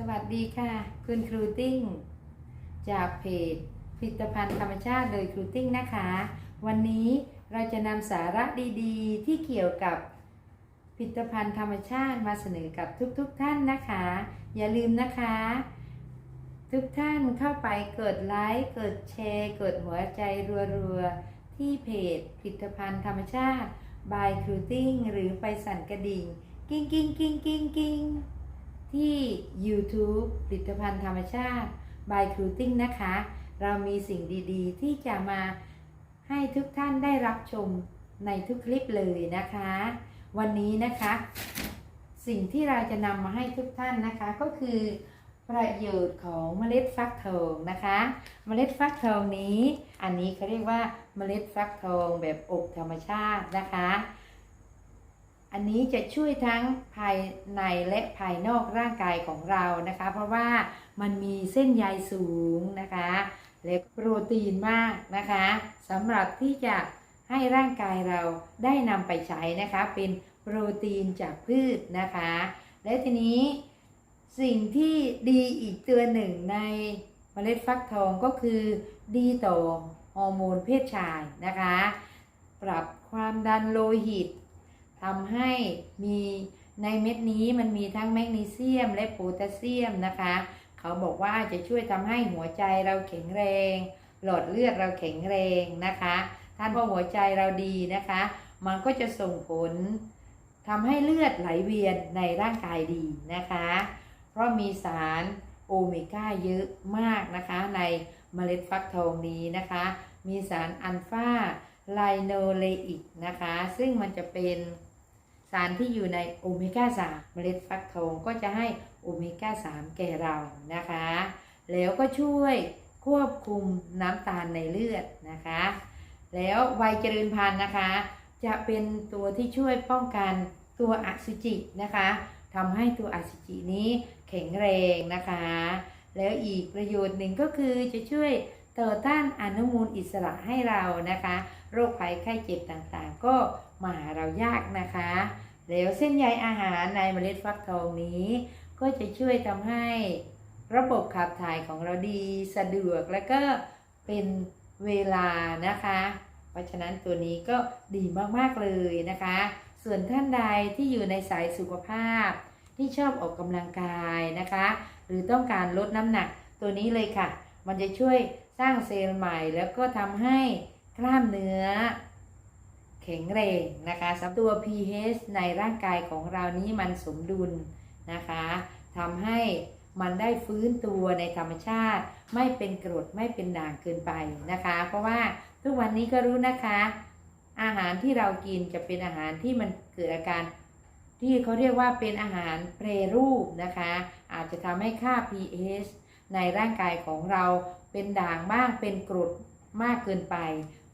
สวัสดีค่ะ คุณครูติ้ง จากเพจผลิตภัณฑ์ธรรมชาติโดยครูติ้งนะคะ วันนี้เราจะนำสาระดีๆ ที่เกี่ยวกับผลิตภัณฑ์ธรรมชาติมาเสนอกับทุกๆทท่านนะคะ อย่าลืมนะคะ ทุกท่านเข้าไปกดไลค์กดแชร์กดหัวใจรัวๆ ที่เพจผลิตภัณฑ์ธรรมชาติ by ครูติ้งหรือไปสั่นกระดิ่ง กิ้งกิ้งกิ้งกิ้งกิ้ง ที่ YouTube ผลิตภัณฑ์ธรรมชาติ by ครูติ้งนะคะ เรามีสิ่งดีๆ ที่จะมาให้ทุกท่านได้รับชมในทุกคลิปเลยนะคะ วันนี้นะคะ สิ่งที่เราจะนำมาให้ทุกท่านนะคะก็คือประโยชน์ของเมล็ดฟักทองนะคะ เมล็ดฟักทองนี้ อันนี้เขาเรียกว่าเมล็ดฟักทองแบบอบธรรมชาตินะคะ อันนี้จะช่วยทั้งภายในและภายนอกร่างกายของเรานะคะ เพราะว่ามันมีเส้นใยสูงนะคะ และโปรตีนมากนะคะสำหรับที่จะให้ร่างกายเราได้นำไปใช้นะคะ เป็นโปรตีนจากพืชนะคะ และทีนี้สิ่งที่ดีอีกตัวหนึ่งในเมล็ดฟักทองก็คือดีต่อฮอร์โมนเพศชายนะคะ ปรับความดันโลหิต ทำให้มีในเม็ดนี้มันมีทั้งแมกนีเซียมและโพแทสเซียมนะคะ เขาบอกว่าจะช่วยทำให้หัวใจเราแข็งแรง หลอดเลือดเราแข็งแรงนะคะ ท่านพอหัวใจเราดีนะคะ มันก็จะส่งผลทำให้เลือดไหลเวียนในร่างกายดีนะคะ เพราะมีสารโอเมก้าเยอะมากนะคะ ในเมล็ดฟักทองนี้นะคะ มีสารอัลฟาไลโนเลอิกนะคะ ซึ่งมันจะเป็นารที่อยู่ในโอเมก้า3 เมล็ดฟักทองก็จะให้โอเมก้า3 แก่เรานะคะ แล้วก็ช่วยควบคุมน้ำตาลในเลือดนะคะ แล้ววัยเจริญพันธุ์นะคะ จะเป็นตัวที่ช่วยป้องกันตัวอสุจินะคะทำให้ตัวอสุจินี้แข็งแรงนะคะ แล้วอีกประโยชน์หนึ่งก็คือจะช่วยต่อต้านอนุมูลอิสระให้เรานะคะ โรคภัยไข้เจ็บต่างๆ ก็มาหาเรายากนะคะ แล้วเส้นใยอาหารในเมล็ดฟักทองนี้ ก็จะช่วยทำให้ระบบขับถ่ายของเราดีสะดวกและก็เป็นเวลานะคะ เพราะฉะนั้นตัวนี้ก็ดีมากๆเลยนะคะ ส่วนท่านใดที่อยู่ในสายสุขภาพ ที่ชอบออกกำลังกายนะคะ หรือต้องการลดน้ำหนักตัวนี้เลยค่ะ มันจะช่วยสร้างเซลล์ใหม่แล้วก็ทำให้กล้ามเนื้อ แข็งแรงนะคะสับตัว pH ในร่างกายของเรานี้มันสมดุลนะคะทำให้มันได้ฟื้นตัวในธรรมชาติ ไม่เป็นกรดไม่เป็นด่างเกินไปนะคะ เพราะว่าทุกวันนี้ก็รู้นะคะ อาหารที่เรากินจะเป็นอาหารที่มันเกิดอาการ ที่เขาเรียกว่าเป็นอาหารเปรรูปนะคะ อาจจะทำให้ค่า pH ในร่างกายของเราเป็นด่างบ้างเป็นกรดมากเกินไป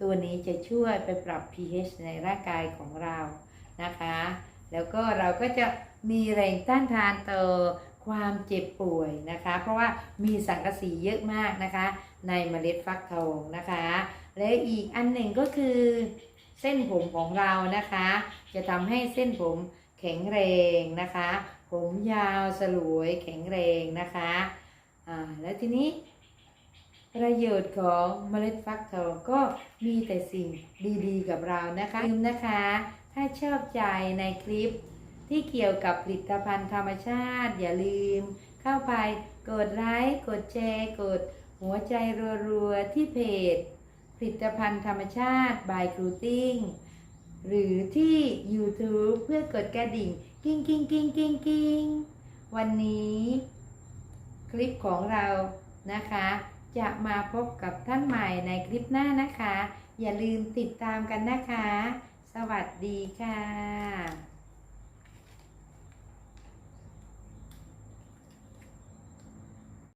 ตัวนี้จะช่วยไปปรับ pH ในร่างกายของเรานะคะ แล้วก็เราก็จะมีแรงต้านทานต่อความเจ็บป่วยนะคะ เพราะว่ามีสังกะสีเยอะมากนะคะ ในเมล็ดฟักทองนะคะ และอีกอันหนึ่งก็คือ เส้นผมของเรานะคะ จะทำให้เส้นผมแข็งแรงนะคะ ผมยาวสลวยแข็งแรงนะคะอ่าแล้วทีนี้ ประโยชน์ของเมล็ดฟักทองก็มีแต่สิ่งดีๆ กับเรานะคะลืมนะคะ ถ้าชอบใจในคลิปที่เกี่ยวกับผลิตภัณฑ์ธรรมชาติ อย่าลืม เข้าไปกดไลค์กดแชร์กดหัวใจรัวๆที่เพจ ผลิตภัณฑ์ธรรมชาติ by ครูติ้งหรือที่ YouTube เพื่อกดกระดิ่ง กิ้งกิ้งกิ้งกิ้งกิ้งวันนี้ คลิปของเรานะคะ จะมาพบกับท่านใหม่ในคลิปหน้านะคะ อย่าลืมติดตามกันนะคะ สวัสดีค่ะ